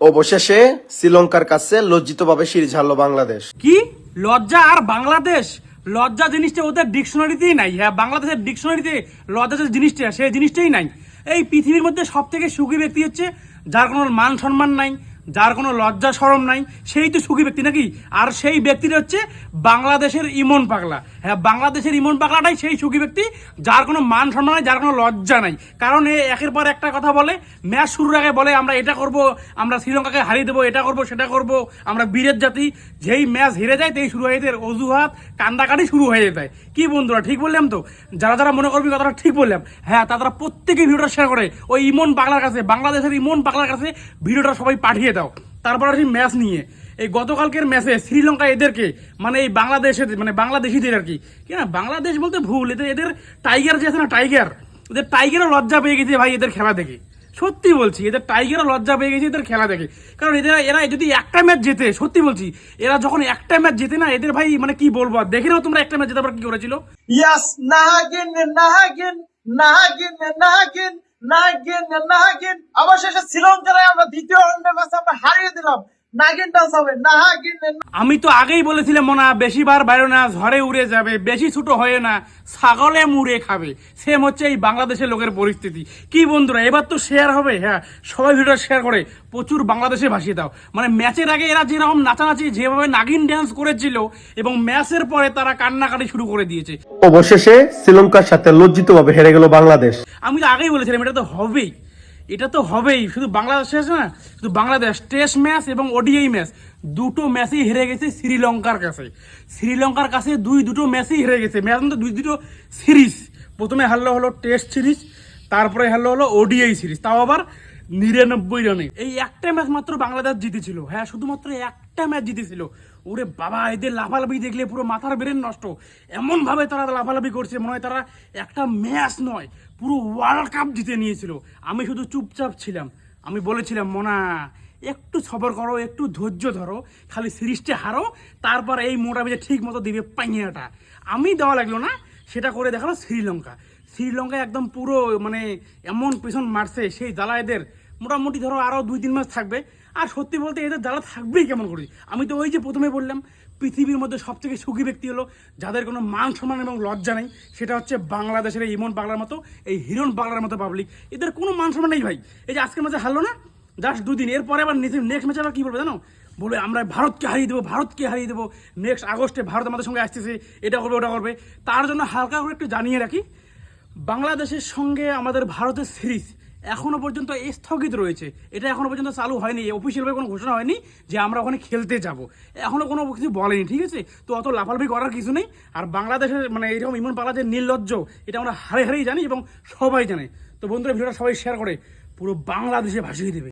অবশেষে শ্রীলঙ্কার কাছে লজ্জিতভাবে সিরিজ হারলো বাংলাদেশ। কি? লজ্জা আর বাংলাদেশ? লজ্জা জিনিসটা ওদের ডিকশনারিতেই নাই। হ্যাঁ বাংলাদেশের ডিকশনারিতে লজ্জা যে জিনিসটা সেই জিনিসটাই নাই। এই পৃথিবীর মধ্যে সব থেকে সুখী ব্যক্তি হচ্ছে, যার কোনো মান সম্মান নাই যার কোনো লজ্জা সরম নাই, সেই তো সুখী ব্যক্তি নাকি? আর সেই ব্যক্তিটা হচ্ছে বাংলাদেশের ইমন পাগলা। হ্যাঁ বাংলাদেশের ইমন পাগলাটাই সেই সুখী ব্যক্তি, যার কোনো মান সম্মান নাই, যার কোনো লজ্জা নাই। কারণ এ একের পর একটা কথা বলে, ম্যাচ শুরুর আগে বলে, আমরা এটা করব, আমরা শ্রীলঙ্কাকে হারিয়ে দেবো, এটা করব, সেটা করব, আমরা বীরের জাতি। যেই ম্যাচ হেরে যায়, তেই শুরু হয়ে যায় অজুহাত, কান্দাকাটি শুরু হয়ে যায়। কি বন্ধুরা, ঠিক বললাম তো? যারা যারা মনে করবি কথাটা, ঠিক বললাম। হ্যাঁ তা তারা প্রত্যেকে ভিডিওটা শেয়ার করে। ওই ইমন পাগলার কাছে, বাংলাদেশের ইমন পাগলার কাছে ভিডিওটা সবাই পাঠিয়ে দাও। তারপর আসি ম্যাচ নিয়ে। এই গতকালকের ম্যাচে শ্রীলঙ্কা এদেরকে মানে এই বাংলাদেশের মানে বাংলাদেশিদের আর কি। কি না বাংলাদেশ বলতে ভুল এদের এদের টাইগার যে আছে না টাইগার এদের টাইগারও লজ্জা পেয়ে গেছে ভাই এদের খেলা দেখে। সত্যি বলছি এদের টাইগারও লজ্জা পেয়ে গেছে এদের খেলা দেখে। কারণ এদের এরা যদি একটা ম্যাচ জেতে সত্যি বলছি এরা যখন একটা ম্যাচ জেতে না এদের ভাই মানে কি বলব আর দেখে নাও তোমরা একটা ম্যাচ জেতাবার কি করেছিল। Yes, নাগিন নাগিন নাগিন নাগিন। নাগিন নাগিন। অবশেষে শ্রীলঙ্কায় আমরা দ্বিতীয় রাউন্ডের ম্যাচ আমরা হারিয়ে দিলাম। আমি তো আগেই বলেছিলাম মোনা বেশি বার বাইরে না ঝড়ে উড়ে যাবে বেশি ছোট হয়ে না ছাগলে মুড়ে খাবে। সেম হচ্ছে এই বাংলাদেশের লোকের পরিস্থিতি। কি বন্ধুরা এবার তো শেয়ার হবে হ্যাঁ সবাই ভিডিও শেয়ার করে প্রচুর বাংলাদেশে ভাসিয়ে দাও। মানে ম্যাচের আগে এরা যেরকম নাচানাচি যেভাবে নাগিন ড্যান্স করেছিল এবং ম্যাচের পরে তারা কান্নাকাটি শুরু করে দিয়েছে। অবশেষে শ্রীলঙ্কার সাথে লজ্জিতভাবে হেরে গেল বাংলাদেশ। আমি তো আগেই বলেছিলাম এটা তো হবেই। এটা তো হবেই, শুধু বাংলাদেশ আছে না, শুধু বাংলাদেশ, টেস্ট ম্যাচ এবং ওডিআই ম্যাচ, দুটো ম্যাচই হেরে গেছে শ্রীলঙ্কার কাছে। শ্রীলঙ্কার কাছে দুই, দুটো ম্যাচই হেরে গেছে, ম্যাচ তো দুই, দুটো সিরিজ। প্রথমে হারলো হলো টেস্ট সিরিজ, তারপরে হারলো হলো ওডিআই সিরিজ। তাও আবার নিরানব্বই রানে। এই একটা ম্যাচ মাত্র বাংলাদেশ জিতেছিল। হ্যাঁ শুধুমাত্র একটা ম্যাচ জিতেছিল। ওরে বাবা, এদের লাফালাফি দেখলে পুরো মাথার ব্রেন নষ্ট। এমন ভাবে তারা লাফালাফি করছে, মনে হয় তারা একটা ম্যাচ নয়, পুরো ওয়ার্ল্ড কাপ জিতে নিয়েছিল। আমি শুধু চুপচাপ ছিলাম। আমি বলেছিলাম, মোনা, একটু সবর করো, একটু ধৈর্য ধরো, খালি সিরিজটা হারো, তারপর এই মোটা বেজে ঠিক মতো দিবে পাইয়াটা আমি দেওয়া লাগল না, সেটা করে দেখাল শ্রীলঙ্কা। শ্রীলঙ্কা একদম পুরো মানে এমন পেছন মারছে সেই জ্বালা এদের। মোটামুটি ধরো আরও দুই তিন মাস থাকবে। আর সত্যি বলতে এদের জ্বালা থাকবেই কেমন করে? আমি তো ওই যে প্রথমে বললাম, পৃথিবীর মধ্যে সবথেকে সুখী ব্যক্তি হলো যাদের কোনো মান সম্মান এবং লজ্জা নেই, সেটা হচ্ছে বাংলাদেশের এই ইমন পাগলার মতো, এই হিরণ বাংলার মতো পাবলিক এদের কোনো মান সম্মান নেই ভাই। এই যে আজকের মাঝে হারলো না? জাস্ট দুদিন। এরপরে আবার নেক্সট ম্যাচে আবার কী বলবে জানো? বলবে, আমরা ভারতকে হারিয়ে দেবো, ভারতকে হারিয়ে দেবো। নেক্সট আগস্টে ভারত আমাদের সঙ্গে আসতেছে, এটা করবে, ওটা করবে। তার জন্য হালকা করে একটু জানিয়ে রাখি বাংলাদেশের সঙ্গে আমাদের ভারতের সিরিজ এখনও পর্যন্ত স্থগিত রয়েছে। এটা এখনও পর্যন্ত চালু হয়নি অফিসিয়ালভাবে কোনো ঘোষণা হয়নি যে আমরা ওখানে খেলতে যাব। এখনও কোনো কিছু বলেনি, ঠিক আছে? তো অত লাফালাফি করার কিছু নেই। আর বাংলাদেশের মানে এরকম ইমন পালা যে নির্লজ্জ, এটা আমরা হারে হারেই জানি এবং সবাই জানে। তো বন্ধুরা, ভিডিওটা সবাই শেয়ার করে, পুরো বাংলাদেশে ভাসিয়ে দেবে।